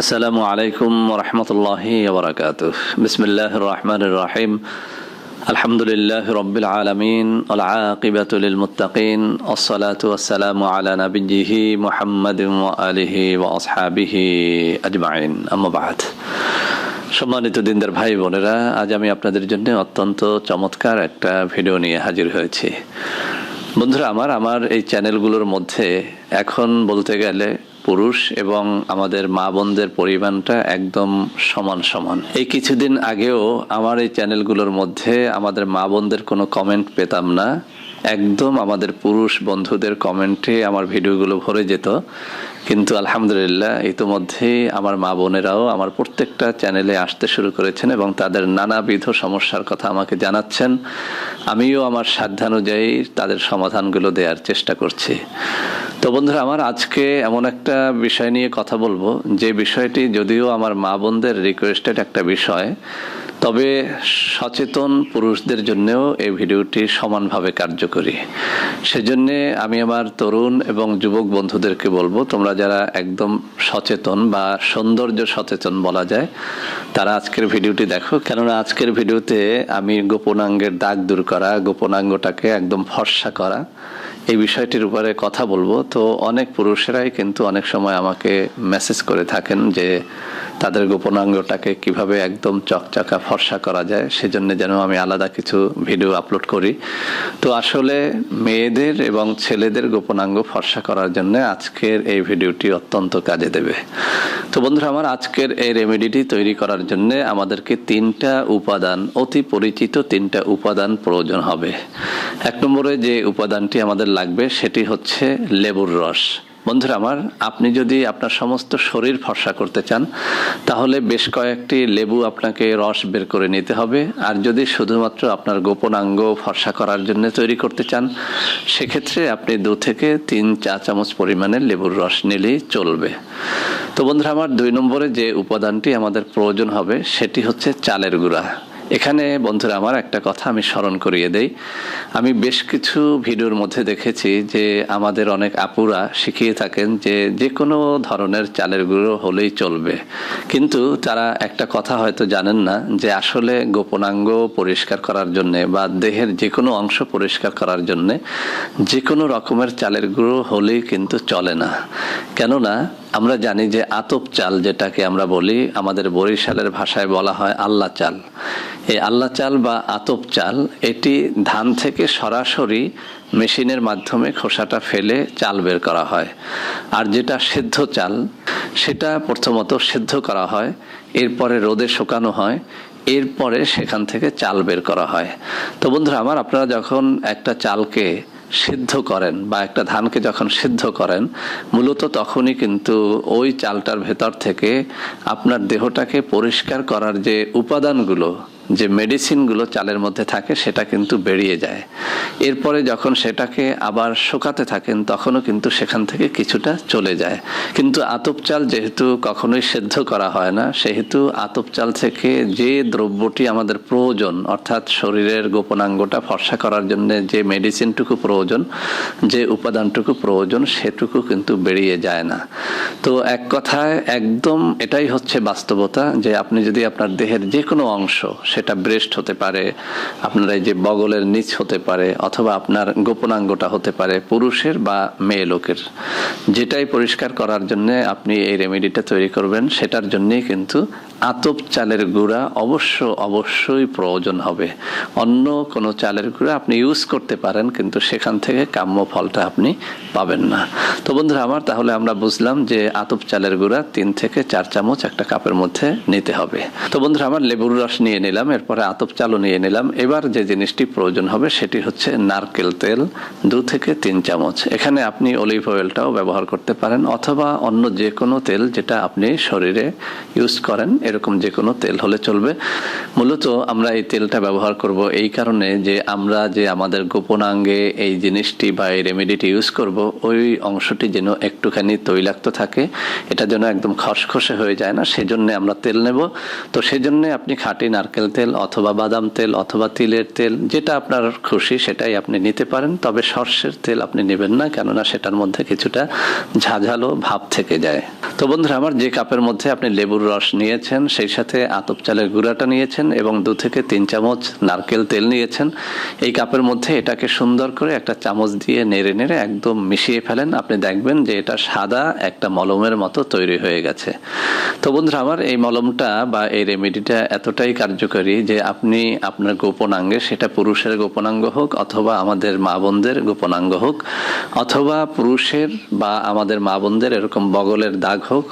السلام عليكم ورحمة الله وبركاته بسم الله الرحمن الرحيم الحمد لله رب العالمين والعاقبة للمتقين والصلاة والسلام على نبيه محمد وآله وأصحابه أجمعين أما بعد সম্মানিত দিনদার ভাই বোনেরা আজ আমি আপনাদের জন্য অত্যন্ত চমৎকার একটা ভিডিও নিয়ে হাজির হয়েছি বন্ধুরা আমার আমার এই চ্যানেলগুলোর মধ্যে এখন বলতে গেলে পুরুষ এবং আমাদের মা বোনদের পরিমাণটা একদম সমান সমান। এই কিছুদিন আগেও আমার এই চ্যানেলগুলোর মধ্যে আমাদের মা বোনদের কোনো কমেন্ট পেতাম না। একদম আমাদের পুরুষ বন্ধুদের কমেন্টে আমার ভিডিওগুলো ভরে যেত। কিন্তু আলহামদুলিল্লাহ ইতোমধ্যেই আমার মা বোনেরাও আমার প্রত্যেকটা চ্যানেলে আসতে শুরু করেছেন এবং তাদের নানাবিধ সমস্যার কথা আমাকে জানাচ্ছেন। আমিও আমার সাধ্যানুযায়ী তাদের সমাধানগুলো দেওয়ার চেষ্টা করছি। তো বন্ধুরা, আমার আজকে এমন একটা বিষয় নিয়ে কথা বলব। যে বিষয়টি যদিও আমার মা বোনদের রিকোয়েস্টেড একটা বিষয় তবে সচেতন পুরুষদের জন্যও এই ভিডিওটি সমানভাবে কার্যকরী। সেজন্যে আমি আমার তরুণ এবং যুবক বন্ধুদেরকে বলব, তোমরা যারা একদম সচেতন বা সৌন্দর্য সচেতন বলা যায়, তারা আজকের ভিডিওটি দেখো। কেননা আজকের ভিডিওতে আমি গোপনাঙ্গের দাগ দূর করা, গোপনাঙ্গটাকে একদম ফর্সা করা এই বিষয়টির উপরে কথা বলব। তো অনেক পুরুষেরাই কিন্তু অনেক সময় আমাকে মেসেজ করে থাকেন যে তাদের গোপনাঙ্গটাকে কীভাবে একদম চকচকা ফর্সা করা যায়, সেজন্য যেন আমি আলাদা কিছু ভিডিও আপলোড করি। তো আসলে মেয়েদের এবং ছেলেদের গোপনাঙ্গ ফর্সা করার জন্য আজকের এই ভিডিওটি অত্যন্ত কাজে দেবে। তো বন্ধুরা, আমার আজকের এই রেমেডিটি তৈরি করার জন্য আমাদেরকে তিনটা উপাদান, অতি পরিচিত তিনটা উপাদান প্রয়োজন হবে। এক নম্বরে যে উপাদানটি আমাদের লাগবে সেটি হচ্ছে লেবুর রস। বন্ধুরা আমার, আপনি যদি আপনার সমস্ত শরীর ফর্সা করতে চান, তাহলে বেশ কয়েকটি লেবু আপনাকে রস বের করে নিতে হবে। আর যদি শুধুমাত্র আপনার গোপনাঙ্গ ফর্সা করার জন্য তৈরি করতে চান, সেক্ষেত্রে আপনি দু থেকে তিন চা চামচ পরিমাণে লেবুর রস নিলেই চলবে। তো বন্ধুরা আমার, দুই নম্বরে যে উপাদানটি আমাদের প্রয়োজন হবে, সেটি হচ্ছে চালের গুঁড়া। এখানে, বন্ধুরা, আমার একটা কথা আমি স্মরণ করিয়ে দেই। আমি বেশ কিছু ভিডিওর মধ্যে দেখেছি যে আমাদের অনেক আপুরা শিখিয়ে থাকেন যে যে কোনো ধরনের চালের গুঁড়ো হলেই চলবে। কিন্তু তারা একটা কথা হয়তো জানেন না যে আসলে গোপনাঙ্গ পরিষ্কার করার জন্য বা দেহের যে কোনো অংশ পরিষ্কার করার জন্য যে কোনো রকমের চালের গুঁড়ো হলেই কিন্তু চলে না। কেননা আমরা জানি যে আতপ চাল যেটাকে আমরা বলি, আমাদের বরিশালের ভাষায় বলা হয় আল্লাহ চাল। এই আল্লাহ চাল বা আতপ চাল, এটি ধান থেকে সরাসরি মেশিনের মাধ্যমে খোসাটা ফেলে চাল বের করা হয়। আর যেটা সেদ্ধ চাল, সেটা প্রথমত সেদ্ধ করা হয়, এরপরে রোদে শুকানো হয়, এরপরে সেখান থেকে চাল বের করা হয়। তো বন্ধুরা, আমার আপনারা যখন একটা চালকে সিদ্ধ করেন বা একটা ধানকে যখন সিদ্ধ করেন, মূলত তখনই কিন্তু ওই চালটার ভেতর থেকে আপনার দেহটাকে পরিষ্কার করার যে উপাদানগুলো যে মেডিসিনগুলো চালের মধ্যে থাকে সেটা কিন্তু বেরিয়ে যায়। এরপরে যখন সেটাকে আবার শুকাতে থাকেন, তখনও কিন্তু সেখান থেকে কিছুটা চলে যায়। কিন্তু আতপ চাল যেহেতু কখনোই সেদ্ধ করা হয় না, সেহেতু আতপ চাল থেকে যে দ্রব্যটি আমাদের প্রয়োজন, অর্থাৎ শরীরের গোপনাঙ্গটা ফর্সা করার জন্য যে মেডিসিনটুকু প্রয়োজন, যে উপাদানটুকু প্রয়োজন, সেটুকু কিন্তু বেরিয়ে যায় না। তো এক কথায় একদম এটাই হচ্ছে বাস্তবতা যে আপনি যদি আপনার দেহের যে কোনো অংশ সেটা ব্রেস্ট হতে পারে, আপনার এই যে বগলের নিচ হতে পারে, অথবা আপনার গোপনাঙ্গটা হতে পারে, পুরুষের বা মেয়ে লোকের। যেটাই পরিষ্কার করার জন্য আপনি এই রেমেডিটা তৈরি করবেন, সেটার জন্যই কিন্তু আতপ চালের গুঁড়া অবশ্য অবশ্যই প্রয়োজন হবে। অন্য কোনো চালের গুঁড়া আপনি ইউজ করতে পারেন, কিন্তু সেখান থেকে কাম্য ফলটা আপনি পাবেন না। তো বন্ধুরা আমার, তাহলে আমরা বুঝলাম যে আতপ চালের গুঁড়া তিন থেকে চার চামচ একটা কাপের মধ্যে নিতে হবে। তো বন্ধুরা আমার লেবুর রস নিয়ে নিলাম। নিলাম, এরপরে আতপ চালও নিয়ে নিলাম। এবার যে জিনিসটি প্রয়োজন হবে সেটি হচ্ছে নারকেল তেল, দু থেকে তিন চামচ। এখানে আপনি অলিভ অয়েলটাও ব্যবহার করতে পারেন, অথবা অন্য যে কোনো তেল যেটা আপনি শরীরে ইউজ করেন, এরকম যে কোনো তেল হলে চলবে। মূলত আমরা এই তেলটা ব্যবহার করব এই কারণে যে আমরা যে আমাদের গোপনাঙ্গে এই জিনিসটি বা এই রেমেডিটি ইউজ করব, ওই অংশটি যেন একটুখানি তৈলাক্ত থাকে। এটা যেন একদম খসখসে হয়ে যায় না, সেজন্য আমরা তেল নেব। তো সেজন্য আপনি খাঁটি নারকেল তেল অথবা বাদাম তেল অথবা তিলের তেল, যেটা আপনার খুশি সেটাই আপনি নিতে পারেন। তবে সর্ষের তেল আপনি নেবেন না, কেননা সেটার মধ্যে কিছুটা ঝাঝালো ভাব থেকে যায়। তো বন্ধুরা, আমার যে কাপের মধ্যে আপনি লেবুর রস নিয়েছেন, সেই সাথে আতপ চালের গুঁড়াটা নিয়েছেন এবং দু থেকে তিন চামচ নারকেল তেল নিয়েছেন। এই কাপের মধ্যে এটাকে সুন্দর করে একটা চামচ দিয়ে নেড়ে নেড়ে একদম মিশিয়ে ফেলেন। আপনি দেখবেন যে এটা সাদা একটা মলমের মতো তৈরি হয়ে গেছে। তো বন্ধুরা, আমার এই মলমটা বা এই রেমেডিটা এতটাই কার্যকরী যে আপনি আপনার গোপনাঙ্গে, সেটা পুরুষের গোপনাঙ্গ হোক অথবা আমাদের মা বোনদের গোপনাঙ্গ হোক, অথবা পুরুষের বা আমাদের মা বোনদের এরকম বগলের দাগ হোক,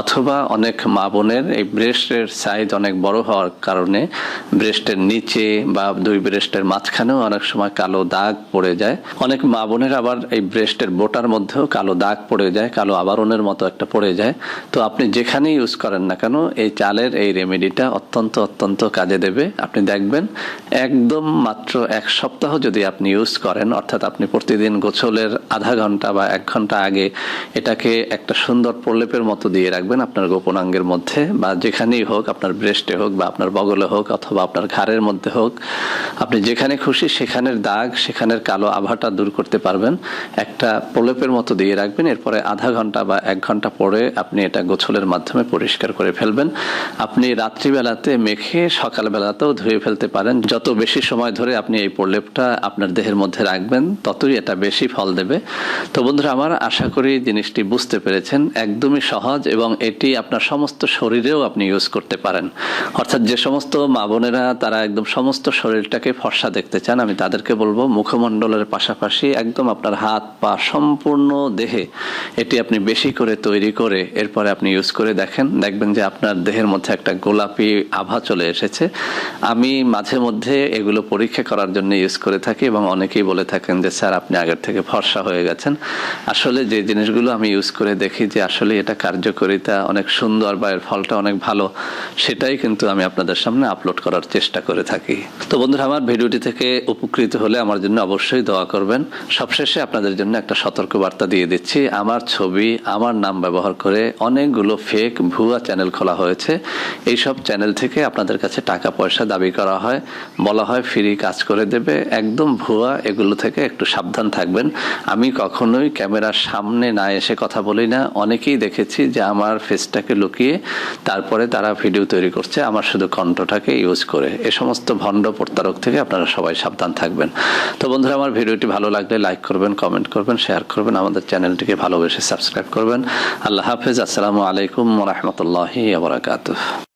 অথবা অনেক মা বোনের, এই ব্রেস্টের সাইজ অনেক বড় হওয়ার কারণে ব্রেস্টের নিচে বা দুই ব্রেস্টের মাঝখানেও অনেক সময় কালো দাগ পড়ে যায়। অনেক মা বোনের আবার এই ব্রেস্টের বোটার মধ্যেও কালো দাগ পড়ে যায়, কালো আবরণের মতো একটা পড়ে যায়। তো আপনি যেখানেই ইউজ করেন না কেন, এই চালের এই রেমেডিটা অত্যন্ত অত্যন্ত কাজে দেবে, আপনি দেখবেন একদম মাত্র এক সপ্তাহ যদি আপনি ইউজ করেন, অর্থাৎ আপনি প্রতিদিন গোছলের আধা ঘণ্টা বা এক ঘণ্টা আগে এটাকে একটা সুন্দর প্রলেপের মতো দিয়ে রাখবেন আপনার গোপনাঙ্গের মধ্যে বা যেখানেই হোক, আপনার ব্রেস্টে হোক বা আপনার বগলে হোক অথবা আপনার ঘাড়ের মধ্যে হোক। আপনি যেখানে খুশি সেখানের দাগ, সেখানের কালো আভাটা দূর করতে পারবেন। একটা প্রলেপের মতো দিয়ে রাখবেন, এরপরে আধা ঘণ্টা বা এক ঘণ্টা পরে আপনি এটা গোছলের মাধ্যমে পরিষ্কার করে ফেলবেন। আপনি রাত্রিবেলাতে মেখে সকালবেলাতেও ধুয়ে ফেলতে পারেন। যত বেশি সময় ধরে আপনি এই প্রলেপটা আপনার দেহের মধ্যে রাখবেন, ততই এটা বেশি ফল দেবে। তো বন্ধুরা, আমার আশা করি জিনিসটি বুঝতে পেরেছেন। একদমই সহজ এবং এটি আপনার সমস্ত শরীরেও আপনি ইউজ করতে পারেন। অর্থাৎ যে সমস্ত মা বোনেরা, তারা একদম সমস্ত শরীরটাকে ফর্সা দেখতে চান, আমি তাদেরকে বলব, মুখমণ্ডলের পাশাপাশি একদম আপনার হাত, পা সম্পূর্ণ দেহে এটি আপনি বেশি করে তৈরি করে এরপরে আপনি ইউজ করে দেখেন। দেখবেন যে আপনার দেহের মধ্যে একটা গোলাপি আভা চলে এসেছে। আমি মাঝে মধ্যে এগুলো পরীক্ষা করার জন্য ইউজ করে থাকি এবং অনেকেই বলে থাকেন যে, স্যার, আপনি আগের থেকে ফর্সা হয়ে গেছেন। আসলে যে জিনিসগুলো আমি ইউজ করে দেখি যে, আসলে এটা কার্যকারিতা অনেক সুন্দর বা এর ফলটা অনেক ভালো, সেটাই কিন্তু আমি আপনাদের সামনে আপলোড করার চেষ্টা করে থাকি। তো বন্ধুরা, আমার ভিডিওটি থেকে উপকৃত হলে আমার জন্য অবশ্যই দোয়া করবেন। সবশেষে আপনাদের জন্য একটা সতর্ক বার্তা দিয়ে দিচ্ছি। আমার ছবি, আমার নাম ব্যবহার করে অনেকগুলো ফেক ভুয়া চ্যানেল খোলা হয়েছে। এইসব চ্যানেল থেকে আপনাদের কাছে টাকা পয়সা দাবি করা হয়, বলা হয় ফ্রি কাজ করে দেবে। একদম ভুয়া, এগুলো থেকে একটু সাবধান থাকবেন। আমি কখনোই ক্যামেরার সামনে না এসে কথা বলি না। অনেকেই দেখেছি যে আমার ফেসটাকে লুকিয়ে তারপরে তারা ভিডিও তৈরি করছে, আমার শুধু কণ্ঠটাকে ইউজ করে। এ সমস্ত ভণ্ড প্রতারক থেকে আপনারা সবাই সাবধান থাকবেন। তো বন্ধুরা, আমার ভিডিওটি ভালো লাগলে লাইক করবেন কমেন্ট করবেন শেয়ার করবেন, আমাদের চ্যানেলটিকে ভালোবেসে সাবস্ক্রাইব করবেন। আল্লাহ হাফেজ, আসসালামু আলাইকুম রহমতুল্লাহি আবরাকাতুহ